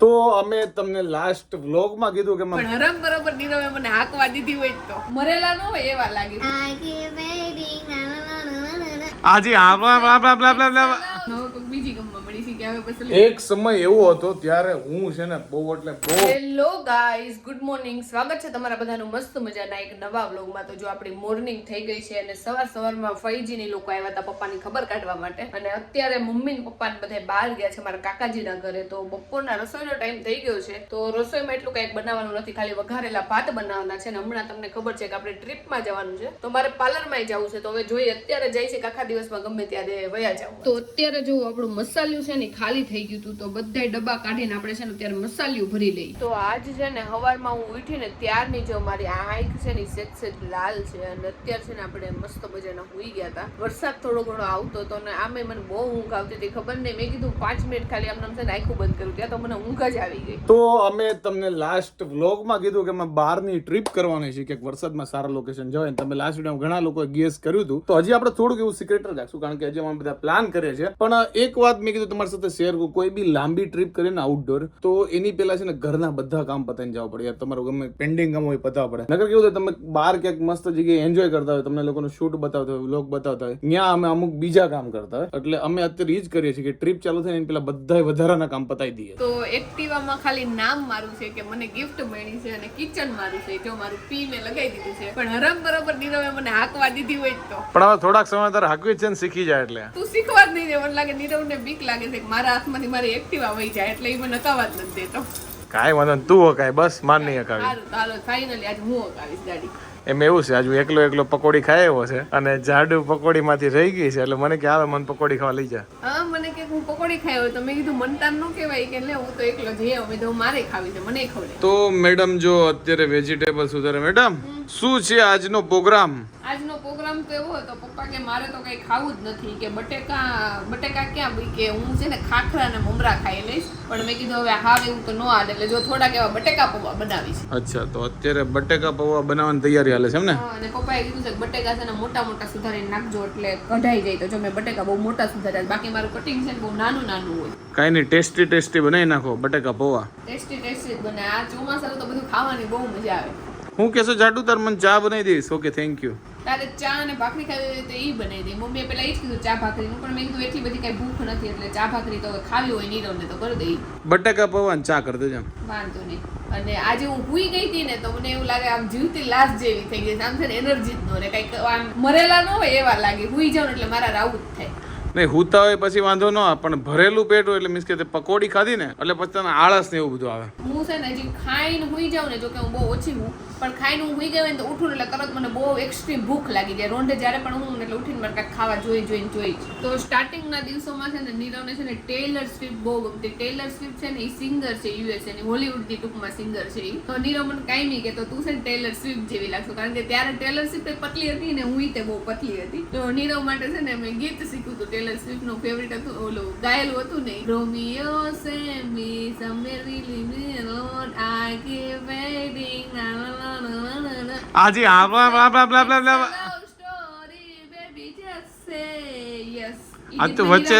તો અમે તમને લાસ્ટ વ્લોગમાં કીધું કે પણ હરમ બરોબર નીરવે મને હાકવા દીધી હોય તો. મરેલા ન હોય એવા લાગે. આજે આ બ્લા બ્લા બ્લા બ્લા કોઈક બીજી ગમવા મળી છે કે હવે પછી એક સમય એવો હતો ત્યારે હું છે ને બહુ એટલે બહુ હેલો ગાઈસ ગુડ મોર્નિંગ સ્વાગત છે તમારા બધાનું મસ્ત મજાના એક નવા વ્લોગમાં તો જો આપણી મોર્નિંગ થઈ ગઈ છે અને સવાર સવારમાં ફઈજીની લોકો આવ્યા હતા પપ્પાની ખબર કાઢવા માટે. અને અત્યારે મમ્મી ને પપ્પા ને બધા બહાર ગયા છે મારા કાકાજીના ઘરે. તો બપોરના રસોઈનો ટાઈમ થઈ ગયો છે. તો રસોઈમાં એટલું કંઈક બનાવવાનું નથી. ખાલી વઘારેલા ભાત બનાવવાના છે. ને હમણાં તમને ખબર છે કે આપણે ટ્રીપમાં જવાનું છે. તો મારે પાર્લરમાં જવું છે. તો હવે જોઈએ અત્યારે જાય છે કે આખા દિવસમાં ગમે ત્યારે વયા જાવ. તો અત્યારે જો આપણું મસાલ્યું છે ને ખાલી થઈ ગયું હતું. તો બધાય ડબ્બા કાઢીને આપણે છે ને અત્યારે મસાલ્યું ભરી લઈ તો આજ છે ને હવારમાં હું ઉઠીને ત્યારની જો મારી આંખ છે ને સેજ સેજ લાલ છે અને અત્યારે છે ને આપણે મસ્ત મજાના હુઈ ગયા હતા. વરસાદ થોડો ઘણો આવતો હતો અને આમે મને બહુ ઊંઘ આવતી હતી. ખબર નહીં મેં કીધું પાંચ મિનિટ ખાલી આમ છે ને આખું બંધ કર્યું ત્યાં તો મને ઊંઘ જ આવી ગઈ. તો અમે તમને લાસ્ટ વ્લોગમાં કીધું કે અમે બહારની ટ્રીપ કરવાની છે કે વરસાદમાં સારા લોકેશન જવાય તમે લાસ્ટ વીડિયો ઘણા લોકોએ ગેસ કર્યું હતું. તો હજી આપણે થોડુંક એવું સિક્રેટ રાખશું કારણ કે હજી અમે બધા પ્લાન કરીએ છીએ પણ એક વાત મેં કીધું તમારી સાથે શેર કરું કોઈ બી લાંબી ટ્રીપ કરે ને આઉટડોર તો એની પહેલા છે ને ઘરના બધા કામ પતાવીને જવા પડે. યાર તમારું ગમે પેન્ડિંગ કામ હોય પતાવવા પડે. નગર કેવું થાય તમે બહાર ક્યાંક મસ્ત જગ્યાએ એન્જોય કરતા હોય તમને લોકોનું શૂટ બતાવતા હોય વ્લોગ બતાવતા હોય ત્યાં અમે અમુક બીજા કામ કરતા હોય. એટલે અમે અત્યારે એ જ કરીએ છીએ કે ટ્રીપ ચાલુ થાય ને એની પહેલા બધા વધારાના કામ પતાવી દઈએ. તો એક્ટિવામાં ખાલી નામ મારું છે કે મને ગિફ્ટ મળી છે અને કિચન મારું છે જો મારું પી મેં લગાવી દીધું છે. પણ હરમ બરોબર નીરવે મને હાકવા દીધી હોય તો. પણ હવે થોડાક સમય તારે હાકવી છે ને શીખી જાય એટલે. તું શીખવા જ નહીં દે મને લાગે નીરવને બીક લાગે છે કે મારા હાથમાંથી મારી એક્ટિવા વહી જાય એટલે એ મને હકાવા જ નથી દેતો. કાંઈ વાંધો તું હકાય બસ માન નહીં હકાવી. સારું ચાલો ફાઇનલી આજે હું હકાવીશ ગાડી. એમ એવું છે આજુ એકલો એકલો પકોડી ખાય એવો છે અને જાડુ પકોડી માંથી રહી ગઈ છે એટલે મને કે આવે મને પકોડી ખાવા લઈ જા. હા મને કે હું પકોડી ખાઈ હોય તો મેં કીધું મનતા ન કહેવાય કે લે હું તો એકલો જઈ આવું મેં તો મારે ખાવી છે મને ખવડે તો મેડમ જો અત્યારે વેજીટેબલ સુધારે મેડમ? શું છે આજનો પ્રોગ્રામ? આજનો પ્રોગ્રામ તો એવો હતો પપ્પા કે મારે તો કઈ ખાવું જ નથી કે બટેકા બટેકા ક્યાં ભાઈ કે હું છે ને ખાખરા ને મમરા ખાઈ લઈશ પણ મેં કીધું હવે હાવ એવું તો ન હાલે એટલે જો થોડાક એવા બટેકા પૌવા બનાવીશ. અચ્છા તો અત્યારે બટેકા પૌવા બનાવવાની તૈયારી હાલે છે એમ ને? અને પપ્પાએ કીધું છે કે બટેકા છે ને મોટા મોટા સુધારીને નાખજો એટલે કઢાઈ જાય તો જો મેં બટેકા બહુ મોટા સુધાર્યા બાકી મારું કટિંગ છે ને બહુ નાનું નાનું હોય. કાંઈ નહીં ટેસ્ટી ટેસ્ટી બનાવી નાખો બટેકા પૌવા. ટેસ્ટી ટેસ્ટી જ બને આ ચોમાસાનું તો બધું ખાવાની બહુ મજા આવે. હું કહેશો જાડુ તાર મને ચા બનાવી દઈશ ઓકે થેન્ક યુ તારે ચા અને ભાખરી ખાવી તો એ બનાવી દે. મમ્મીએ પેલા એ જ કીધું ચા ભાખરીનું પણ મેં કીધું એટલી બધી કઈ ભૂખ નથી એટલે ચા ભાખરી તો ખાવી હોય નીરવને તો કરી દઈ બટાકા પવાન ચા કરી દેજો વાંધો નહીં. અને આજે હું હુઈ ગઈ હતી ને તો મને એવું લાગે આમ જીવતી લાશ જેવી થઈ ગઈ આમ છે ને એનર્જી જ નો રે કંઈક આમ મરેલા ન હોય એવા લાગે. ભૂઈ જાઉં એટલે મારા રાવું જ થાય. નહીં હુતા હોય પછી વાંધો ન આવે પણ ભરેલું પેટ હોય એટલે મીન્સ કે તે પકોડી ખાધી ને એટલે પછી તને આળસ ને એવું બધું આવે. હું છે ને હજી ખાઈને હુઈ જાઉં ને જો કે હું બહુ ઓછી હું પણ ખાઈને હું ઉઈ ગઈ હોય ને તો ઉઠું એટલે તરત મને બહુ એક્સ્ટ્રીમ ભૂખ લાગી જાય. રોંઢે જ્યારે પણ હું એટલે ઉઠીને મારે કાંઈક ખાવા જોઈ જોઈને જોઈ. તો સ્ટાર્ટિંગના દિવસોમાં છે ને નીરવને છે ને ટેલર સ્વિફ્ટ બહુ ગમતી. ટેલર સ્વિફ્ટ છે ને એ સિંગર છે યુએસએની હોલીવુડની ટૂંકમાં સિંગર છે એ તો નીરવ મને કાંઈ નહીં કે તો છે ને ટેલર સ્વિફ્ટ જેવી લાગશો. કારણ કે ત્યારે ટેલર સ્વિફ્ટ પતલી હતી ને હું તે બહુ પતલી હતી. તો નીરવ માટે છે ને મેં ગીત શીખ્યું હતું. ટેલર સ્વિફ્ટનું ફેવરિટ હતું, ઓલું ગાયેલું હતું ને રોમિયો સેમી સમવેર રીલી મી રોડ આઈ કીપ વેઇટિંગ ના Just say yes. ઈ આ તો વચ્ચે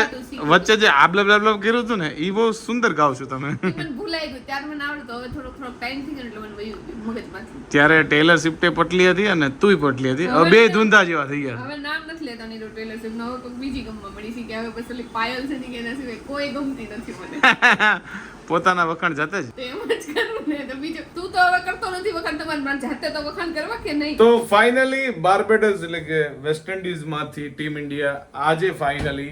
વચ્ચે જે આબલા બ્લા કર્યું હતું ને એ બહુ સુંદર ગાવ છો તમે. ભૂલાઈ ગયું. ત્યારે મને આવડતો. હવે થોડો થોડો ટાઈમ થઈ ગયો એટલે મને વયું મગજમાંથી. ત્યારે ટેલર સ્વિફ્ટે પટલી હતી અને તુંય પટલી હતી. હવે બે ધૂંધા જેવા થઈ ગયા. હવે નામ નથી લેતા નીરો ટેલર સ્વિફ્ટ હવે કોઈ બીજી ગમવા મળી છે કે હવે પછી પાયલ છે ને કે એના સિવાય કોઈ ગમતી નથી મને. પોતાના વખાણ જાતે જ? તો એમ જ કરું ને તો બીજું તું તો હવે કરતો નથી વખાણ તમારે જાતે તો વખાણ કરવા કે નહીં? તો ફાઇનલી બાર્બેડસ એટલે કે વેસ્ટ ઇન્ડિઝમાંથી ટીમ ઇન્ડિયા આજે ફાઇનલી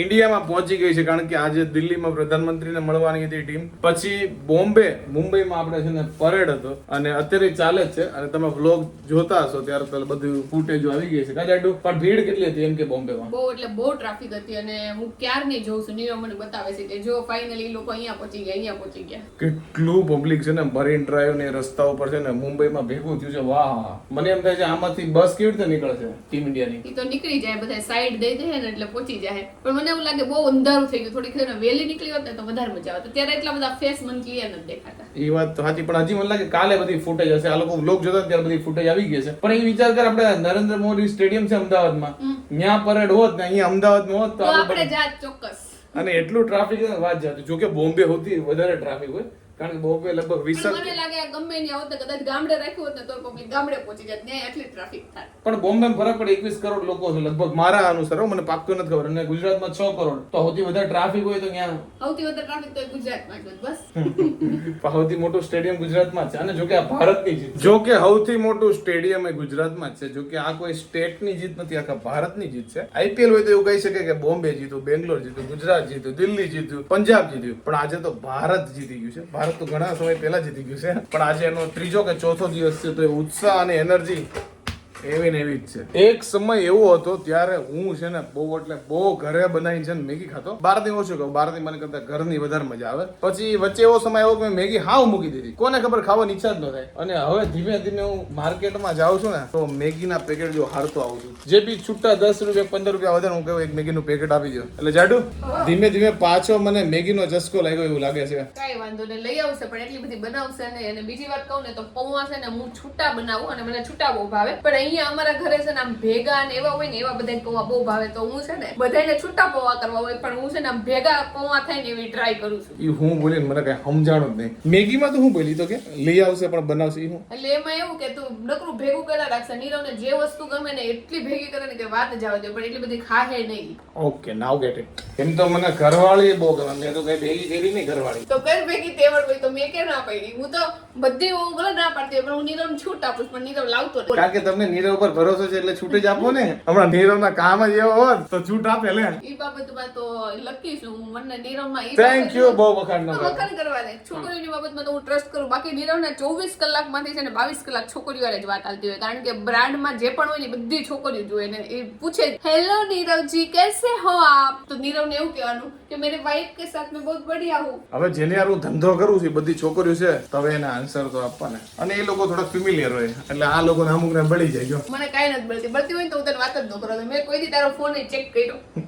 ઇન્ડિયામાં પહોંચી ગઈ છે કારણ કે આજે દિલ્હીમાં પ્રધાનમંત્રીને મળવાની હતી ટીમ. પછી બોમ્બે મુંબઈમાં આપણે છે ને પરેડ હતો અને અત્યારે ચાલે જ છે. અને તમે વ્લોગ જોતા હશો ત્યારે પેલા બધું ફૂટેજો આવી ગઈ છે. કાં પણ ભીડ કેટલી હતી એમ કે બોમ્બેમાં? બહુ એટલે બહુ ટ્રાફિક હતી અને હું ક્યારની જોઉં છું નીરવ મને બતાવે છે કે જો ફાઇનલી લોકો અહીંયા પહોંચી ગયા અહીંયા પહોંચી ગયા. કેટલું પબ્લિક છે ને મરીન ડ્રાઈવ ને રસ્તા ઉપર છે ને મુંબઈમાં ભેગું થયું છે. વાહ મને એમ થાય છે આમાંથી બસ કેવી રીતે નીકળે છે ટીમ ઇન્ડિયાની તો નીકળી જાય બધા સાઈડ દઈ દે ને એટલે પહોંચી જાય. પણ મને એવું લાગે બહુ અંધારું થઈ ગયું. થોડીક છે વહેલી નીકળી હોત ને તો વધારે મજા આવત. ત્યારે એટલા બધા ફેસ મને ક્લિયર નથી દેખાતા. એ વાત તો સાચી પણ હજી મને લાગે કાલે બધી ફૂટેજ હશે. આ લોકો વ્લોગ જોતા ત્યારે બધી ફૂટેજ આવી ગઈ છે પણ એ વિચાર કર આપણે નરેન્દ્ર મોદી સ્ટેડિયમ છે અમદાવાદમાં. ત્યાં પરેડ હોત ને અહીંયા અમદાવાદમાં હોત તો આપણે આપણે જાત ચોક્કસ. અને એટલું ટ્રાફિક વાત જાતી. જો કે બોમ્બે હોતી વધારે ટ્રાફિક હોય. કારણ કે બોમ્બે લગભગ વીસ મને લાગે ગમે ત્યાં હોત કદાચ ગામડે રાખ્યું હોત ને તો પબ્લિક ગામડે પહોંચી જાત ત્યાં એટલી ટ્રાફિક થાય. પણ બોમ્બે ફરક પડે એકવીસ કરોડ લોકો છે લગભગ મારા અનુસાર મને પાક્કું નથી ખબર. અને ગુજરાતમાં છ કરોડ. તો સૌથી વધારે ટ્રાફિક હોય તો ક્યાં? સૌથી વધારે ટ્રાફિક તો ગુજરાતમાં જ બસ. સૌથી મોટું સ્ટેડિયમ ગુજરાતમાં છે. અને જોકે આ ભારતની જીત જો કે સૌથી મોટું સ્ટેડિયમ એ ગુજરાતમાં જ છે. જો કે આ કોઈ સ્ટેટની જીત નથી આખા ભારતની જીત છે. આઈપીએલ હોય તો એવું કહી શકે કે બોમ્બે જીત્યું બેંગ્લોર જીત્યું ગુજરાત જીત્યું દિલ્હી જીત્યું પંજાબ જીત્યું. પણ આજે તો ભારત જીતી ગયું છે. ભારત તો ઘણા સમય પહેલા જીતી ગયું છે. પણ આજે એનો ત્રીજો કે ચોથો દિવસ છે, તો એ ઉત્સાહ અને એનર્જી એવી ને એવી જ છે. એક સમય એવો હતો ત્યારે હું છે ને બહુ એટલે બહુ ઘરે બનાવીને છે ને મેગી ખાતો. બહારથી ઓછું ખાઉં બહારથી મને કરતા ઘરની વધારે મજા આવે. પછી વચ્ચે એવો સમય એવો કે મેગી હાવ મૂકી દીધી. કોને ખબર ખાવાની ઈચ્છા જ ન થાય. અને હવે ધીમે ધીમે હું માર્કેટમાં જાઉં છું ને તો મેગીના પેકેટ જો હારતો આવું છું. જે બી છૂટા દસ રૂપિયા પંદર રૂપિયા વધારે હું કહું એક મેગીનું પેકેટ આપી દો એટલે જાડુ ધીમે ધીમે પાછો મને મેગીનો જસ્કો લાગ્યો એવું લાગે છે. કાંઈ વાંધો નહીં લઈ આવશે પણ એટલી બધી બનાવશે ને. અને બીજી વાત કહું ને તો પૌવા છે ને હું છૂટા બનાવું અને મને છૂટા બહુ ભાવે. પણ અહીંયા અમારા ઘરે છે ને આમ ભેગા ને એવા હોય ને એવા બધા પૌવા બહુ ભાવે. તો હું છે ને બધાને છૂટા પૌવા કરવા હોય પણ હું છે ને આમ ભેગા પૌવા થાય ને એવી ટ્રાય કરું છું. એ હું બોલી મને કઈ સમજાણું જ નહીં. મેગીમાં તો હું બોલી તો કે લઈ આવશે પણ બનાવશે હું. એટલે એમાં એવું કે તું નકરું ભેગું કર્યા રાખશે નીરવને જે વસ્તુ ગમે ને એટલી ભેગી કરે ને કે વાત જાવ દે પણ એટલી બધી ખાહે નહીં. ઓકે નાવ ગેટ ઇટ એમ તો મને ઘરવાળી બહુ ગમે. મેં તો કઈ ભેગી ભેગી નહીં ઘરવાળી. તો કર ભેગી તેવડ હોય તો મેં કે ના પડી? હું તો બધી હું ભલે ના પાડતી પણ હું નીરવ છૂટ આપું પણ નીરવ લાવતો કારણ કે તમને નીરવ પર ભરોસો છે એટલે છૂટ જ આપો ને. હમણાં નીરવ ના કામ જ એવો હોત તો છૂટ આપે લે. એ બાબતમાં તો લકી હું મને નીરવમાં થેન્ક યુ બહુ વખાણ ના વખાણ કરવા દે. છોકરીની બાબતમાં તો હું ટ્રસ્ટ કરું. બાકી નીરવ ના ચોવીસ કલાકમાંથી છે ને બાવીસ કલાક છોકરીઓ જ વાત આવતી હોય. કારણ કે બ્રાન્ડમાં જે પણ હોય ને બધી છોકરીઓ જોઈએ ને એ પૂછે હેલો નીરવજી કેસે હો આપ? તો નીરવ ને એવું કહેવાનું કે મેરે વાઈફ કે સાથ મેં બહુ બઢિયા હું. હવે જેને યાર હું ધંધો કરું છું બધી છોકરીઓ છે તો એના આન્સર તો આપવાના. અને એ લોકો થોડા ફેમિલિયર હોય. એટલે આ લોકોને અમુક ને બળી જાય, જો. મને કાંઈ નથી બળતી. બળતી હોય તો હું તને વાત જ ન કરો. મેં કોઈ દી તારો ફોન ચેક કર્યો.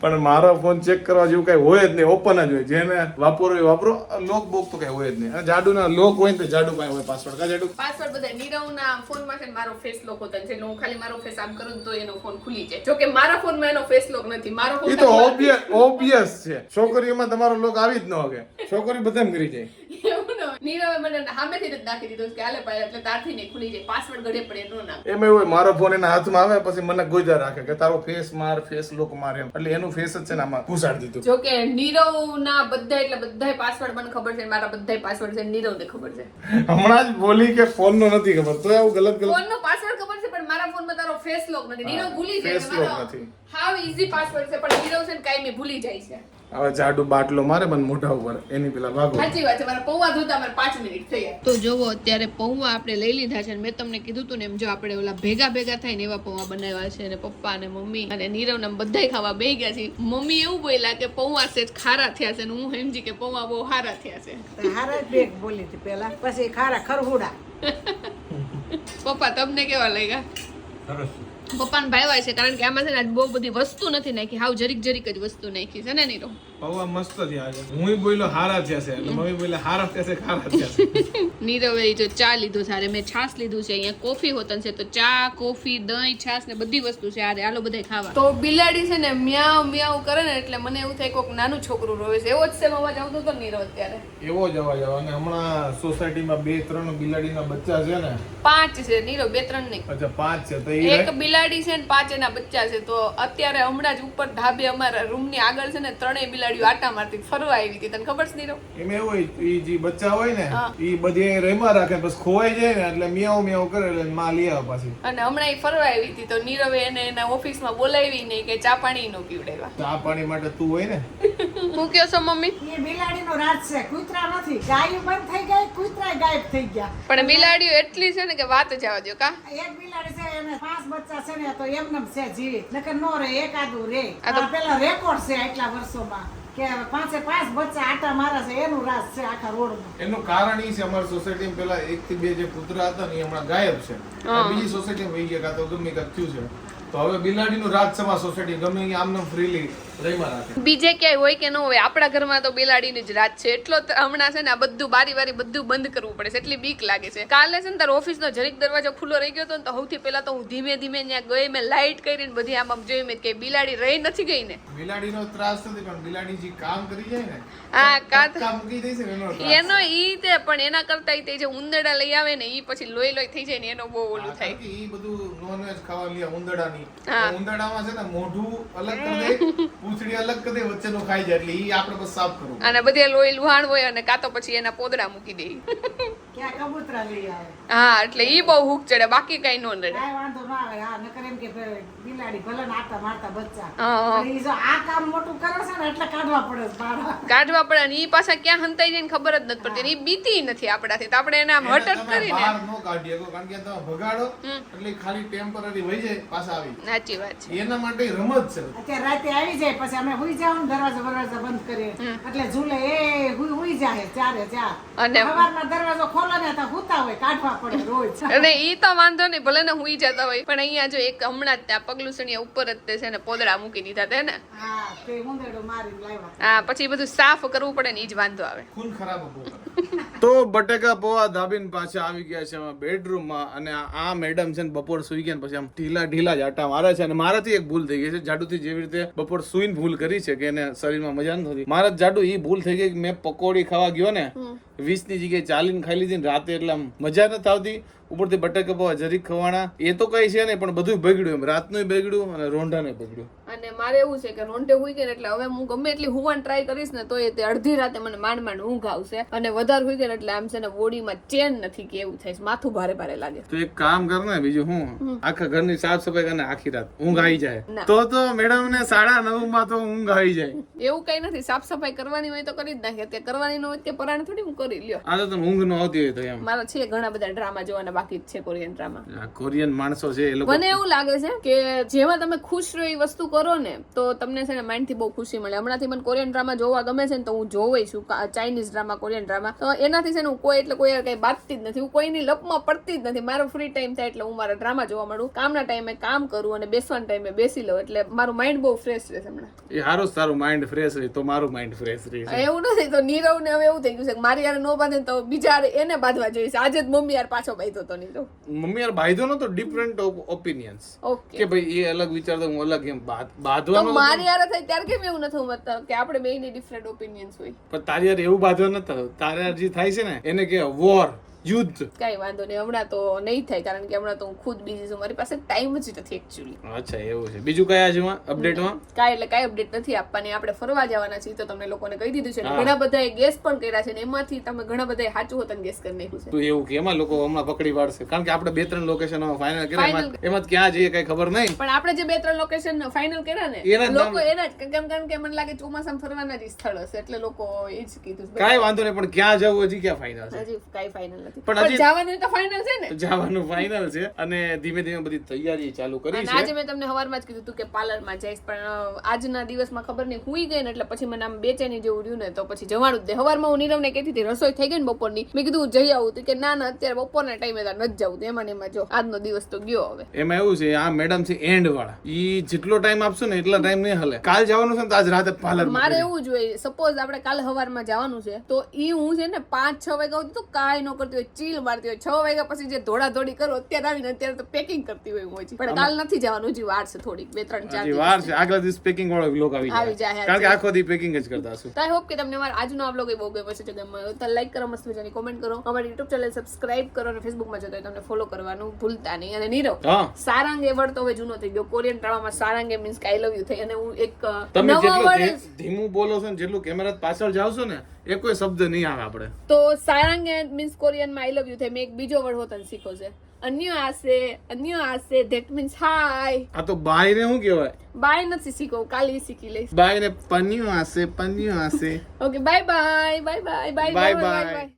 પણ મારો ફોન ચેક કરવા જેવું કઈ હોય જ નહીં ઓપન જ હોય. જેને વાપરો એ વાપરો. લોક બોક તો કઈ હોય જ નહીં. અને જાડુના લોક હોય ને જાડુ પાસે હોય પાસવર્ડ કા જાડુ? પાસવર્ડ બધા નીરવના ફોનમાં છે મારો ફેસ લોક હોતો છે હું ખાલી મારો ફેસ આમ કરું તો એનો ફોન ખુલી જાય. જો કે મારા ફોનમાં એનો ફેસ લોક નથી. મારો ફોન તો ઓબ્વિયસ ઓબ્વિયસ છે. છોકરીઓમાં તમારો લોક આવી જ ન હોગે છોકરી બધા કરી જાય. ન. નીરવે મને સામેથી જ નાખી દીધો કે હાલે પાય એટલે તારથી નહીં ખુલી જાય. પાસવર્ડ ગળે પડે નો નાખ. એમ એવું હોય મારો ફોન એના હાથમાં આવે પછી મને ગોજા રાખે કે તારો ફેસ માર ફેસ લોક માર એમ. એટલે એનું ફેસ જ છે ને આમાં ઘુસાડી દીધું. જો કે નીરવના બધા એટલે બધા પાસવર્ડ મને ખબર છે મારા બધા પાસવર્ડ છે નીરવને ખબર છે. હમણાં જ બોલી કે ફોન નો નથી ખબર તો આવું ગલત ગલત ફોનનો પાસવર્ડ ખબર છે પણ મારા ફોનમાં તારો ફેસ લોક નથી. નીરવ ભૂલી જાય ફેસ લોક નથી. હાવ ઈઝી પાસવર્ડ છે પણ નીરવ છે ને કાંઈ ભૂલી જાય છે. હવે જાડુ બાટલો મારે મને મોઢા ઉપર. એની પેલા ભાગો સાચી વાત છે મારા પૌવા ધોતા મારે પાંચ મિનિટ થઈ તો જોવો અત્યારે પૌવા આપણે લઈ લીધા છે મેં તમને કીધું તું ને એમ જો આપણે ઓલા ભેગા ભેગા થાય ને એવા પૌવા બનાવ્યા છે અને પપ્પા અને મમ્મી અને નીરવ ને બધાય ખાવા બે ગયા છે. મમ્મી એવું બોલ્યા કે પૌવા સેજ ખારા થયા છે અને હું સમજી કે પૌવા બહુ ખારા થયા છે. હારા બેગ બોલી હતી પેલા પછી ખારા ખરહુડા. પપ્પા તમને કેવા લાગ્યા? પપ્પાને ભાવ્યા છે કારણ કે આમાં છે ને બહુ બધી વસ્તુ નથી નાખી. હાવ જરીક જરીક જ વસ્તુ નાખી છે ને નીરવ પૌવા મસ્ત થયા છે. હું બોલ્યો હારા થયા છે એટલે મમ્મી બોલે હારા થયા છે ખારા થયા છે. નીરવે જો ચા લીધું છે. મેં છાશ લીધું છે. અહીંયા કોફી હોતન છે. તો ચા કોફી દહીં છાશ ને બધી વસ્તુ છે. આરે આલો બધા ખાવા. તો બિલાડી છે ને મ્યાઉ મ્યાઉ કરે ને એટલે મને એવું થાય કોઈક નાનું છોકરું રોવે છે. એવો જ સેમ અવાજ આવતો હતો નીરવ અત્યારે એવો જ અવાજ આવે. અને હમણાં સોસાયટીમાં બે ત્રણ બિલાડીના બચ્ચા છે ને. પાંચ છે નીરવ બે ત્રણ નહીં. અચ્છા પાંચ છે. તો એક બિલાડી છે ને પાંચ એના બચ્ચા છે. તો અત્યારે હમણાં જ ઉપર ધાબે અમારા રૂમની આગળ છે ને ત્રણેય બિલાડીઓ આટા મારતી ફરવા આવી હતી તને ખબર છે નીરવ? એમ એવું હોય એ જે બચ્ચા હોય ને. એ બધી રેમા રાખે બસ ખોવાઈ જાય ને એટલે મિયાવ મિયાવ કરે એટલે માં લઈ આવે પાછી. અને હમણાં એ ફરવા આવી હતી તો નીરવે એને એના ઓફિસમાં બોલાવી નહીં કે ચા પાણી નો પીવડાવ્યા. ચા પાણી માટે તું હોય ને? હું કયો છો મમ્મી? એ બિલાડીનો રાજ છે કૂતરા નથી. ગાયું બંધ થઈ ગઈ કૂતરા ગાયબ થઈ ગયા. પણ બિલાડીઓ એટલી છે ને કે વાત જવા આવજો કા? એક બિલાડી છે એને પાંચ બચ્ચા છે ને તો એમનેમ છે જીવી નકર નો રે એકાદું રે આ તો- પેલા રેકોર્ડ છે આટલા વર્ષોમાં. કે પાંચે પાંચ બચ્ચા આટા મારા છે એનું રાજ છે આખા રોડમાં. એનું કારણ એ છે અમારી સોસાયટીમાં પેલા એક થી બે જે કૂતરા હતા ને એ હમણાં ગાયબ છે. બીજી સોસાયટીમાં વહી ગયા કાં તો ગમે કાંઈક થયું છે. તો હવે બિલાડીનું રાજ સમા સોસાયટી ગમે આમ આમને ફ્રીલી બીજે ક્યાંય હોય કે ન હોય આપણા ઘરમાં તો બિલાડીની જ રાત છે. એટલો તો હમણાં છે ને આ બધું બારી બારી બધું બંધ કરવું પડે છે. એટલી બીક લાગે છે. કાલે છે ને તારો ઓફિસનો જરીક દરવાજો ખુલ્લો રહી ગયો હતો ને તો સૌથી પહેલા તો હું ધીમે ધીમે ત્યાં ગઈ મેં લાઇટ કરીને બધી આમ આમ જોઈ મેં કે બિલાડી રહી નથી ગઈ ને? બિલાડીનો ત્રાસ નથી પણ બિલાડી જે કામ કરી જાય ને હા કામ મૂકી દે છે એનો. એનો ઈ તે પણ એના કરતા ઈ તે જે ઉંદરડા લઈ આવે ને ઈ પછી લોહી લોહી થઈ જાય ને એનો બહુ ઓલું થાય. ઈ બધું નોનવેજ ખાવા લે ઉંદરડાની. ઉંદરડામાં છે ને મોઢું અલગ કરી દે પૂંછડી અલગ કરી વચ્ચેનું ખાઈ જાય એટલે એ આપણે બસ સાફ કરવું અને બધે લોહી લુહાણ હોય અને કાં તો પછી એના પોદડા મૂકી દે. હા એટલે ઈ બહુ હુક ચડે બાકી કઈ નો નડે વાંધો ના આવે. હા નકર એમ કે બિલાડી ભલે ને મારતા બચ્ચા. હા, હા. પણ ઈ જો આ કામ મોટું કરે છે ને એટલે કાઢવા પડે. કાઢવા અને ઈ પાછા ક્યાં હંતાઈ જઈને ખબર જ નથી પડતી. ઈ બીતી નથી આપણાથી. તો આપણે એને આમ હટટ કરીને બહાર ન કાઢી શકો કારણ કે તમે ભગાડો એટલે ખાલી ટેમ્પરરી વહી જાય પાછા આવી સાચી વાત છે. એના માટે રમત છે. અત્યારે રાતે આવી જાય પછી અમે હુઈ જાવ દરવાજો બરવાજો બંધ કરીએ. એટલે ઝૂલે એ હુઈ હુઈ જાય ચારે ચાર. અને- સવારમાં દરવાજો ખોલો ને તો હુતા હોય કાઢવા પડે રોજ. અને ઈ તો વાંધો નહીં ભલે ને હુઈ જતા હોય પણ અહીંયા જો એક હમણાં જ ત્યાં પગલું સણિયા ઉપર જ તે છે ને પોદડા મૂકી દીધા તે ને. હા તે ઉંદેડો મારીને લાવ્યા. હા પછી બધું સાફ કરવું પડે ને ઈ જ વાંધો આવે. ખૂન ખરાબ. તો બટેકા પોવા ધાબીન પાછા આવી ગયા છે અમારા બેડરૂમમાં અને આ- મેડમ છે ને બપોર સુઈ ગયા પછી આમ ઢીલા ઢીલા જ આટા મારે છે અને મારાથી એક ભૂલ થઈ ગઈ છે. જાડુથી જેવી રીતે બપોર સુઈને ભૂલ કરી છે કે એને શરીરમાં મજા નથી થતી મારા જાડુ એ ભૂલ થઈ ગઈ કે મેં પકોડી ખાવા ગયો ને વીસની જગ્યાએ ચાલીને ખાઈ લીધી ને રાતે એટલે આમ મજા નથી આવતી. ઉપરથી બટેકા પોવા જરીક ખવાના એ તો કઈ છે ને પણ બધું બગડ્યું એમ. રાતનું બગડ્યું અને રોંઢાને બગડ્યું. અને મારે એવું છે કે રોંઢે હુઈ ગઈ એટલે હવે હું ગમે એટલી હુવાન ટ્રાય કરીશ ને તો એ તે અડધી રાતે મને માંડ માંડ ઊંઘ આવશે. અને વધારે હુઈ ગઈ એટલે આમ છે ને બોડીમાં ચેન નથી કે એવું થાય માથું ભારે ભારે લાગે. તો એક કામ કર ને બીજું હું આખા ઘરની સાફ સફાઈ કરીને આખી રાત ઊંઘ આવી જાય. તો તો મેડમ ને સાડા નવમાં તો ઊંઘ આવી જાય. એવું કઈ નથી. સાફ સફાઈ કરવાની હોય તો કરી જ નાખે. તે કરવાની ન હોય તે પરાણે થોડી હું કરી લ્યો. આ તો ઊંઘ ન આવતી હોય તો એમ. મારા છે ઘણા બધા ડ્રામા જોવાના બાકી જ છે કોરિયન ડ્રામા કોરિયન માણસો છે એ લોકો મને એવું લાગે છે કે જેમાં તમે ખુશ રહો એ વસ્તુ કરો ને તો તમને છે ને માઇન્ડથી બહુ ખુશી મળે. હમણાંથી મને કોરિયન ડ્રામા જોવા ગમે છે ને તો હું જોઉં છું ચાઇનીઝ ડ્રામા કોરિયન ડ્રામા તો એનાથી છે ને હું કોઈ એટલે કોઈ કઈ બાતતી જ નથી. હું કોઈની લપમાં પડતી જ નથી. મારો ફ્રી ટાઈમ થાય એટલે હું મારા ડ્રામા જોવા માંડું. કામના ટાઈમે કામ કરું અને બેસવાના ટાઈમે બેસી લઉં. એટલે મારું માઇન્ડ બહુ ફ્રેશ રહેશે હમણાં. એ સારું સારું માઇન્ડ ફ્રેશ રહે તો મારું માઇન્ડ ફ્રેશ રહે છે. એવું નથી તો નીરવ ને હવે એવું થઈ ગયું છે કે મારી યાર નો બાંધે તો બીજા એને બાંધવા જોઈએ છે. આજે જ મમ્મી યાર પાછો બાંધ્યો તો નીરવ મમ્મી યાર બાંધ્યો નતો ડિફરન્ટ ઓપિનિયન્સ કે ભાઈ એ અલગ વિચારતો હું અલગ એમ બાંધ- તો બાંધવાનો મારી યાર થાય ત્યારે કેમ એવું નથી મતલબ કે આપણે બે ની ડિફરન્ટ ઓપિનિયન્સ હોય. પણ તારી યાર એવું બાંધવા નતો. તારે જે થાય છે ને એને કે વોર યુદ્ધ. કઈ વાંધો નહીં. હમણાં તો નહીં થાય કારણ કે હમણાં તો હું ખુદ બિઝી છું. મારી પાસે ટાઈમ જ નથી એકચ્યુઅલી અચ્છા એવું છે. બીજું કયા છે અપડેટમાં કાંઈ એટલે કાંઈ અપડેટ નથી આપવાની. આપણે ફરવા જવાના છીએ તો તમને લોકોને કહી દીધું છે ઘણા બધાએ ગેસ પણ કર્યા છે ને એમાંથી તમે ઘણા બધાએ સાચું હોતન ગેસ કરી નાખ્યું છે. તો એવું કે એમાં લોકો હમણાં પકડી પાડશે કારણ કે આપણે બે ત્રણ લોકેશન ફાઇનલ કર્યા એમાં ક્યાં જઈએ કઈ ખબર નહીં. પણ આપણે જે બે ત્રણ લોકેશન ફાઇનલ કર્યા ને લોકો એના જ કેમ કારણ કે મને લાગે ચોમાસામાં ફરવાના જ સ્થળ હશે. એટલે લોકો એ જ કીધું. કાંઈ વાંધો નહીં પણ ક્યાં જવું હજી ક્યાં ફાઇનલ હજી કાંઈ ફાઇનલ નથી. પણ જવાનું તો ફાઇનલ છે ને. જવાનું ફાઇનલ છે અને ધીમે ધીમે બધી તૈયારી ચાલુ કરી છે. આજે મેં તમને હવારમાં જ કીધું હતું કે પાર્લરમાં જઈશ પણ આજના દિવસમાં ખબર નહીં હુઈ ગઈ ને એટલે પછી મને આમ બેચેની જેવું રહ્યું ને તો પછી જવાનું જ દે. હવારમાં હું નીરવને કહેતી હતી રસોઈ થઈ ગઈ ને બપોરની મેં કીધું જઈ આવું કે ના ના અત્યારે બપોરના ટાઈમે તો નથી જવું. એમાં ને એમાં જો આજનો દિવસ તો ગયો હવે. એમાં એવું છે આ મેડમ છે એન્ડ વાળા. ઈ જેટલો ટાઈમ આપશો ને એટલા ટાઈમ નહીં હલે. કાલ જવાનું છે ને તો આજ રાતે પાર્લર મારે એવું જોઈએ સપોઝ આપણે કાલે હવારમાં જવાનું છે તો ઈ હું છે ને પાંચ છ વાગ્યા સુધી તો કાંઈ ન કરતી હોય ચીલ મારતી હોય. છ વાગ્યા પછી જે ધોડા ધોડી કરો અત્યારે આવીને અત્યારે તો પેકિંગ કરતી હોય હજી પણ કાલ નથી જવાનું હજી વાર છે થોડીક બે ત્રણ ચાર વાર છે. આગલા દિવસ પેકિંગ વાળો વ્લોગ આવી આવી જાય. કારણ કે આખો દી પેકિંગ જ કરતા હશું. તો આઈ હોપ કે તમને અમારો આજનો આ વ્લોગ બહુ ગમ્યો છે જો ગમ્યો તો લાઈક કરો મસ્ત મજાની કોમેન્ટ કરો. અમારી યુટ્યુબ ચેનલ સબસ્ક્રાઇબ કરો અને ફેસબુકમાં જતો હોય તમને ફોલો કરવાનું ભૂલતા નહીં. અને નીરવ સારંગ એ વર્ડ તો હવે જૂનો થઈ ગયો. કોરિયન ડ્રામામાં સારંગ એ મીન્સ કે આઈ લવ યુ થઈ. અને હું એક તમે જેટલું ધીમું બોલો છો ને જેટલું કેમેરા પાછળ જાવશો ને એ કોઈ શબ્દ નહીં આવે આપણે. તો Sarang means કોરિયનમાં I love you થાય. મેં એક બીજો વર્ડ હોતન શીખો છે. અન્ય આસે અન્ય આસે ધેટ મીન્સ હાય આ તો બાય ને શું કહેવાય? બાય નથી શીખો કાલી શીખી લઈશ. બાય ને પન્યો આસે પન્યું આસે okay bye bye bye bye bye bye bye